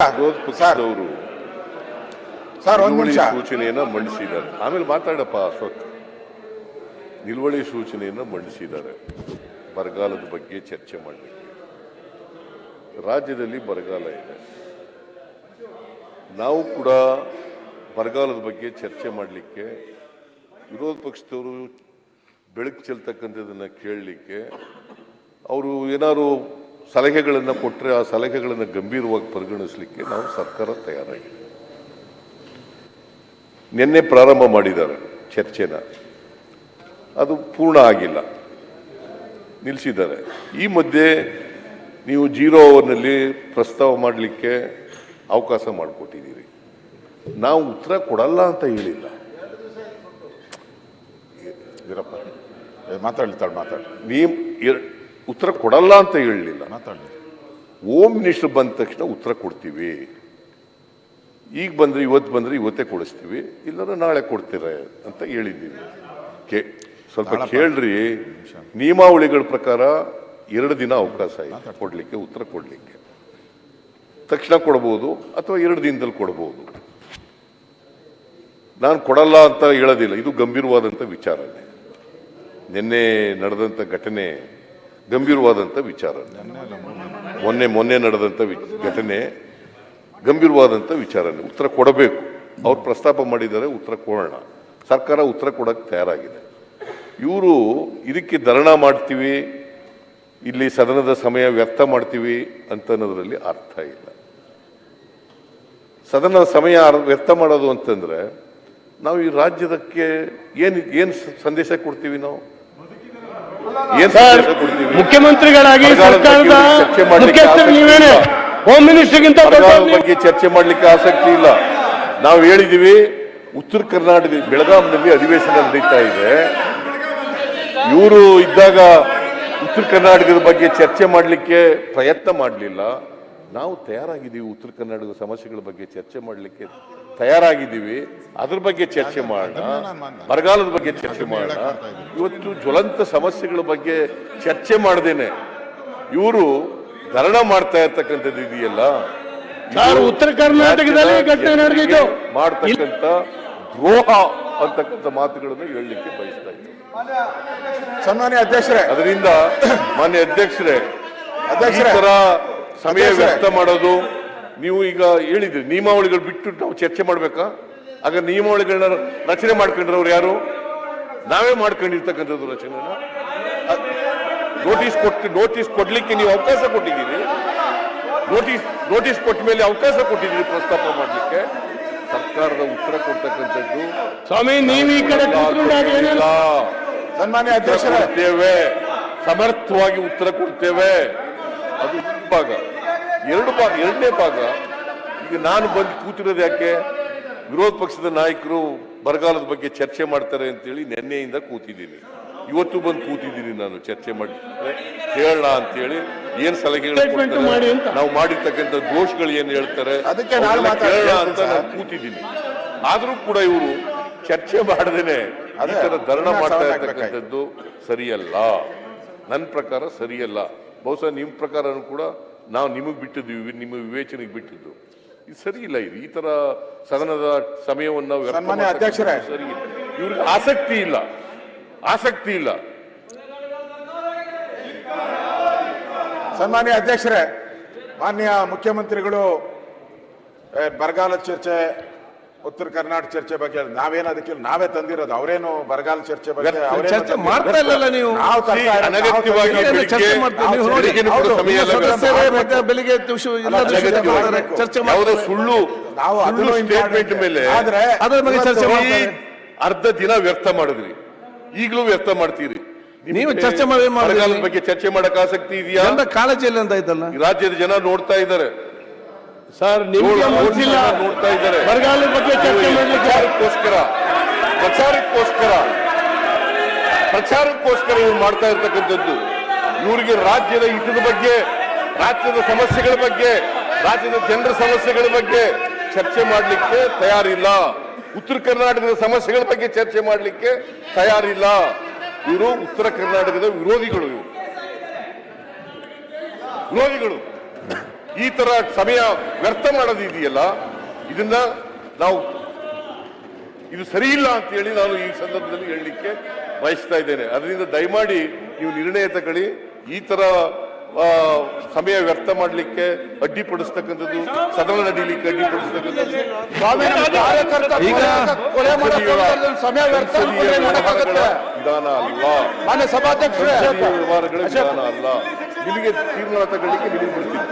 ವಿರೋಧ ಪಕ್ಷದವರು ಸರ್ ಒಂದ್ ನಿಲುವಳಿ ನಿಮಿಷ. ಸೂಚನೆಯನ್ನ ಮಂಡಿಸಿದ್ದಾರೆ. ಆಮೇಲೆ ಮಾತಾಡಪ್ಪ ಅಶೋಕ್ ನಿಲುವಳಿ ಸೂಚನೆಯನ್ನ ಮಂಡಿಸಿದ್ದಾರೆ. ಬರಗಾಲದ ಬಗ್ಗೆ ಚರ್ಚೆ ಮಾಡಲಿಕ್ಕೆ ರಾಜ್ಯದಲ್ಲಿ ಬರಗಾಲ ಇದೆ. ನಾವು ಕೂಡ ಬರಗಾಲದ ಬಗ್ಗೆ ಚರ್ಚೆ ಮಾಡಲಿಕ್ಕೆ ವಿರೋಧ ಪಕ್ಷದವರು ಬೆಳಕು ಚೆಲ್ತಕ್ಕಂಥದ್ದನ್ನು ಕೇಳಲಿಕ್ಕೆ ಅವರು ಏನಾದ್ರು ಸಲಹೆಗಳನ್ನು ಕೊಟ್ಟರೆ ಆ ಸಲಹೆಗಳನ್ನು ಗಂಭೀರವಾಗಿ ಪರಿಗಣಿಸಲಿಕ್ಕೆ ನಾವು ಸರ್ಕಾರ ತಯಾರಾಗಿದೆ. ನಿನ್ನೆ ಪ್ರಾರಂಭ ಮಾಡಿದ್ದಾರೆ ಚರ್ಚೆನ. ಅದು ಪೂರ್ಣ ಆಗಿಲ್ಲ. ನಿಲ್ಲಿಸಿದ್ದಾರೆ ಈ ಮಧ್ಯೆ ನೀವು ಜೀರೋ ಅವರ್ನಲ್ಲಿ ಪ್ರಸ್ತಾವ ಮಾಡಲಿಕ್ಕೆ ಅವಕಾಶ ಮಾಡಿಕೊಟ್ಟಿದ್ದೀರಿ. ನಾವು ಉತ್ತರ ಕೊಡಲ್ಲ ಅಂತ ಹೇಳಿಲ್ಲ. ವೀರಪ್ಪ ಏ, ಮಾತಾಡ್ಲಿ ತಾಳು ಮಾತಾಡಿ ನೀವು ಉತ್ತರ ಕೊಡಲ್ಲ ಅಂತ ಹೇಳಲಿಲ್ಲ. ಓಮ್ ಹೋಮ್ ಮಿನಿಸ್ಟರ್ ಬಂದ ತಕ್ಷಣ ಉತ್ತರ ಕೊಡ್ತೀವಿ. ಈಗ ಬಂದ್ರೆ ಇವತ್ತು ಬಂದ್ರೆ ಇವತ್ತೇ ಕೊಡಿಸ್ತೀವಿ. ಇಲ್ಲಾಂದ್ರೆ ನಾಳೆ ಕೊಡ್ತೀರ ಅಂತ ಹೇಳಿದ್ದೀವಿ. ಕೇ ಸ್ವಲ್ಪ. ಕೇಳ್ರಿ. ನಿಯಮಾವಳಿಗಳ ಪ್ರಕಾರ ಎರಡು ದಿನ ಅವಕಾಶ ಇದೆ ಕೊಡಲಿಕ್ಕೆ ಉತ್ತರ ಕೊಡಲಿಕ್ಕೆ. ತಕ್ಷಣ ಕೊಡ್ಬೋದು ಅಥವಾ ಎರಡು ದಿನದಲ್ಲಿ ಕೊಡ್ಬೋದು? ನಾನು ಕೊಡಲ್ಲ ಅಂತ ಹೇಳೋದಿಲ್ಲ. ಇದು ಗಂಭೀರವಾದಂಥ ವಿಚಾರನೆ ನಿನ್ನೆ ನಡೆದಂಥ ಘಟನೆ ಗಂಭೀರವಾದಂಥ ವಿಚಾರ. ಮೊನ್ನೆ ಮೊನ್ನೆ ನಡೆದಂಥ ವಿ- ಘಟನೆ ಗಂಭೀರವಾದಂಥ ವಿಚಾರ ಉತ್ತರ ಕೊಡಬೇಕು. ಅವ್ರು ಪ್ರಸ್ತಾಪ ಮಾಡಿದ್ದಾರೆ, ಉತ್ತರ ಕೊಡೋಣ. ಸರ್ಕಾರ ಉತ್ತರ ಕೊಡಕ್ಕೆ ತಯಾರಾಗಿದೆ. ಇವರು ಇದಕ್ಕೆ ಧರಣ ಮಾಡ್ತೀವಿ, ಇಲ್ಲಿ ಸದನದ ಸಮಯ ವ್ಯರ್ಥ ಮಾಡ್ತೀವಿ ಅಂತ ಅನ್ನೋದ್ರಲ್ಲಿ ಅರ್ಥ ಇಲ್ಲ. ಸದನದ ಸಮಯ ವ್ಯರ್ಥ ಮಾಡೋದು ಅಂತಂದರೆ, ನಾವು ಈ ರಾಜ್ಯದಕ್ಕೆ ಏನು ಏನು ಸಂದೇಶ ಕೊಡ್ತೀವಿ ನಾವು? ಸಂದೇಶ ಮುಖ್ಯಮಂತ್ರಿಗಳಾಗಿ ಸರ್ಕಾರದ ಮುಖ್ಯಸ್ಥರು ನೀವೇನೆ? ಹೋಮ್ ಮಿನಿಸ್ಟರ್ಗಿಂತ ಬಗ್ಗೆ ಚರ್ಚೆ ಮಾಡ್ಲಿಕ್ಕೆ ಆಸಕ್ತಿ ಇಲ್ಲ. ನಾವು ಹೇಳಿದೀವಿ ಉತ್ತರ ಕರ್ನಾಟಕ ಬೆಳಗಾವಿನಲ್ಲಿ ಅಧಿವೇಶನ ನಡೀತಾ ಇದೆ. ಇವರು ಇದ್ದಾಗ ಉತ್ತರ ಕರ್ನಾಟಕದ ಬಗ್ಗೆ ಚರ್ಚೆ ಮಾಡಲಿಕ್ಕೆ ಪ್ರಯತ್ನ ಮಾಡಲಿಲ್ಲ. ನಾವು ತಯಾರಾಗಿದ್ದೀವಿ ಉತ್ತರ ಕರ್ನಾಟಕದ ಸಮಸ್ಯೆಗಳ ಬಗ್ಗೆ ಚರ್ಚೆ ಮಾಡಲಿಕ್ಕೆ. ತಯಾರಾಗಿದ್ದೀವಿ ಅದ್ರ ಬಗ್ಗೆ ಚರ್ಚೆ ಮಾಡೋಣ ಬರಗಾಲದ ಬಗ್ಗೆ ಚರ್ಚೆ ಮಾಡೋಣ. ಇವತ್ತು ಜ್ವಲಂತ ಸಮಸ್ಯೆಗಳ ಬಗ್ಗೆ ಚರ್ಚೆ ಮಾಡ್ದೇನೆ. ಇವರು ಧರಣ ಮಾಡ್ತಾ ಇರ್ತಕ್ಕಂಥದ್ದು ಇದೆಯಲ್ಲ ಇದು ಉತ್ತರ ಕರ್ನಾಟಕದಲ್ಲಿ ಘಟನೆ ಮಾಡ್ತಕ್ಕಂಥ ದ್ರೋಹ ಅಂತಕ್ಕಂಥ ಮಾತುಗಳನ್ನು ಹೇಳಲಿಕ್ಕೆ ಬಯಸ್ತಾ ಇದ್ದೀನಿ ಸನ್ಮಾನ್ಯ ಅಧ್ಯಕ್ಷರೇ. ಅದರಿಂದ ಮಾನ್ಯ ಅಧ್ಯಕ್ಷರೇ ಅಧ್ಯಕ್ಷರ. ಸಮಯ. ವ್ಯರ್ಥ ಮಾಡೋದು ನೀವು ಈಗ ಹೇಳಿದ್ರಿ ನಿಯಮಾವಳಿಗಳು ಬಿಟ್ಟು ನಾವು ಚರ್ಚೆ ಮಾಡ್ಬೇಕಾ? ಆಗ ನಿಯಮಾವಳಿಗಳನ್ನ ರಚನೆ ಮಾಡ್ಕೊಂಡ್ರವ್ರು ಯಾರು? ನಾವೇ ಮಾಡ್ಕೊಂಡಿರ್ತಕ್ಕಂಥದ್ದು ರಚನೆ ನೋಟಿಸ್ ಕೊಟ್ಟು ನೋಟಿಸ್ ಕೊಡ್ಲಿಕ್ಕೆ ನೀವು ಅವಕಾಶ ಕೊಟ್ಟಿದ್ದೀರಿ. ನೋಟಿಸ್ ನೋಟಿಸ್ ಕೊಟ್ಟ ಮೇಲೆ ಅವಕಾಶ ಕೊಟ್ಟಿದ್ದೀರಿ ಪ್ರಸ್ತಾಪ ಮಾಡಲಿಕ್ಕೆ. ಸರ್ಕಾರದ ಉತ್ತರ ಕೊಡ್ತಕ್ಕಂಥದ್ದು ಸ್ವಾಮಿ ನೀವು ಈ ಕಡೆ. ಸನ್ಮಾನ್ಯ ಉತ್ತರ ಅಧ್ಯಕ್ಷರೇ ಸಮರ್ಥವಾಗಿ ಉತ್ತರ ಕೊಡ್ತೇವೆ. ಅದು ಭಾಗ ಎರಡು ಭಾಗ ಎರಡನೇ ಭಾಗ. ಈಗ ನಾನು ಬಂದು ಕೂತಿರೋದು ಯಾಕೆ? ವಿರೋಧ ಪಕ್ಷದ ನಾಯಕರು ಬರಗಾಲದ ಬಗ್ಗೆ ಚರ್ಚೆ ಮಾಡ್ತಾರೆ ಅಂತೇಳಿ ನಿನ್ನೆಯಿಂದ ಕೂತಿದ್ದೀನಿ. ಇವತ್ತು ಬಂದು ಕೂತಿದ್ದೀನಿ ನಾನು ಚರ್ಚೆ ಮಾಡಿ. ಹೇಳೋಣ ಅಂತೇಳಿ ಏನ್ ಸಲಹೆಗಳು Statement ಮಾಡಿ ಅಂತ. ನಾವು ಮಾಡಿರ್ತಕ್ಕಂಥ ದೋಷಗಳು ಏನ್ ಹೇಳ್ತಾರೆ? ಅವ್ನೆಲ್ಲ ಅಂತ ನಾನು ಕೂತಿದ್ದೀನಿ. ಆದರೂ ಕೂಡ ಇವರು ಚರ್ಚೆ ಮಾಡದೇನೆ. ಅದೇ, ತರ ಧರಣ ಮಾಡ್ತಾ ಇರ್ತಕ್ಕಂಥದ್ದು ಸರಿಯಲ್ಲ. ನನ್ನ ಪ್ರಕಾರ ಸರಿಯಲ್ಲ. ಬಹುಶಃ ನಿಮ್ಮ ಪ್ರಕಾರನೂ ಕೂಡ ನಾವು ನಿಮಗೆ ಬಿಟ್ಟಿದ್ದು ಇವ್- ನಿಮ್ಮ ವಿವೇಚನೆಗೆ ಬಿಟ್ಟಿದ್ದು. ಇದು ಸರಿ ಇಲ್ಲ ಇದು ಈ ತರ ಸದನದ ಸಮಯವನ್ನು ಅಧ್ಯಕ್ಷರೇ. ಸರಿ ಇಲ್ಲ. ಇವ್ರಿಗೆ ಆಸಕ್ತಿ ಇಲ್ಲ. ಆಸಕ್ತಿ ಇಲ್ಲ. ಸನ್ಮಾನ್ಯ ಅಧ್ಯಕ್ಷರೇ ಮಾನ್ಯ ಮುಖ್ಯಮಂತ್ರಿಗಳು ಬರಗಾಲ ಚರ್ಚೆ ಉತ್ತರ ಕರ್ನಾಟಕ ಚರ್ಚೆ ಬಗ್ಗೆ ನಾವೇನು ಅದಕ್ಕೆ ನಾವೇ ತಂದಿರೋದು ಅವರೇನು ಬರಗಾಲ ಚರ್ಚೆ ಬಗ್ಗೆ ಚರ್ಚೆ ಮಾಡ್ತಾ ಇಲ್ಲಲ್ಲ ನೀವು. ಬೆಳಿಗ್ಗೆ- ಚರ್ಚೆ. ಸುಳ್ಳು ನಾವು ಅದನ್ನು ಸುಳ್ಳು ಸ್ಟೇಟ್ಮೆಂಟ್ ಮೇಲೆ ಆದ್ರೆ ಅದ್ರ ಬಗ್ಗೆ ಚರ್ಚೆ ಮಾಡ್ತಾರೆ. ಅರ್ಧ ದಿನ ವ್ಯರ್ಥ ಮಾಡಿದ್ರಿ. ಈಗಲೂ ವ್ಯರ್ಥ ಮಾಡ್ತೀರಿ. ನೀವು ಚರ್ಚೆ ಮಾಡಿ ಬಗ್ಗೆ ಚರ್ಚೆ ಮಾಡಕ್ ಆಸಕ್ತಿ ಇದೆಯಾ? ಕಾಳಜಿಯಲ್ಲಿ ಅಂತ ಇದಲ್ಲ ರಾಜ್ಯದ ಜನ ನೋಡ್ತಾ ಇದ್ದಾರೆ. ಸರ್ ನೋಡ್ತಾ ಇದ್ದಾರೆ ಬರಗಾಲದ ಬಗ್ಗೆ ಚರ್ಚೆ ಮಾಡಲಿಕ್ಕೆ ಪ್ರಚಾರಕ್ಕೋಸ್ಕರ ಪ್ರಚಾರಕ್ಕೋಸ್ಕರ ಪ್ರಚಾರಕ್ಕೋಸ್ಕರ ಇವ್ರು ಮಾಡ್ತಾ ಇರ್ತಕ್ಕಂಥದ್ದು. ಇವರಿಗೆ ರಾಜ್ಯದ ಹಿತದ ಬಗ್ಗೆ ರಾಜ್ಯದ ಸಮಸ್ಯೆಗಳ ಬಗ್ಗೆ ರಾಜ್ಯದ ಜನರ ಸಮಸ್ಯೆಗಳ ಬಗ್ಗೆ ಚರ್ಚೆ ಮಾಡಲಿಕ್ಕೆ ತಯಾರಿಲ್ಲ. ಉತ್ತರ ಕರ್ನಾಟಕದ ಸಮಸ್ಯೆಗಳ ಬಗ್ಗೆ ಚರ್ಚೆ ಮಾಡಲಿಕ್ಕೆ ತಯಾರಿಲ್ಲ. ಇವರು ಉತ್ತರ ಕರ್ನಾಟಕದ ವಿರೋಧಿಗಳು ಇವರು. ವಿರೋಧಿಗಳು. ಈ ತರ ಸಮಯ ವ್ಯರ್ಥ ಮಾಡೋದು ಇದೆಯಲ್ಲ ಇದನ್ನ ನಾವು ಇದು ಸರಿ ಇಲ್ಲ ಅಂತ ಹೇಳಿ ನಾನು ಈ ಸಂದರ್ಭದಲ್ಲಿ ಹೇಳಲಿಕ್ಕೆ ಬಯಸ್ತಾ ಇದ್ದೇನೆ. ಅದರಿಂದ ದಯಮಾಡಿ ನೀವು ನಿರ್ಣಯ ತಗೊಳ್ಳಿ. ಈ ತರ ಸಮಯ ವ್ಯರ್ಥ ಮಾಡಲಿಕ್ಕೆ ಅಡ್ಡಿಪಡಿಸ್ತಕ್ಕಂಥದ್ದು ಸದನ ನಡೀಲಿಕ್ಕೆ ಅಡ್ಡಿಪಡಿಸ್ತಕ್ಕಂಥದ್ದು. ವಿಧಾನ ಅಲ್ಲ. ವಿಧಾನ ಅಲ್ಲ. ನಿಮಗೆ ತೀರ್ಮಾನ ತಗೊಳ್ಳಿಕ್ಕೆ ನಿಮಗೆ ಬಿಡ್ತೀನಿ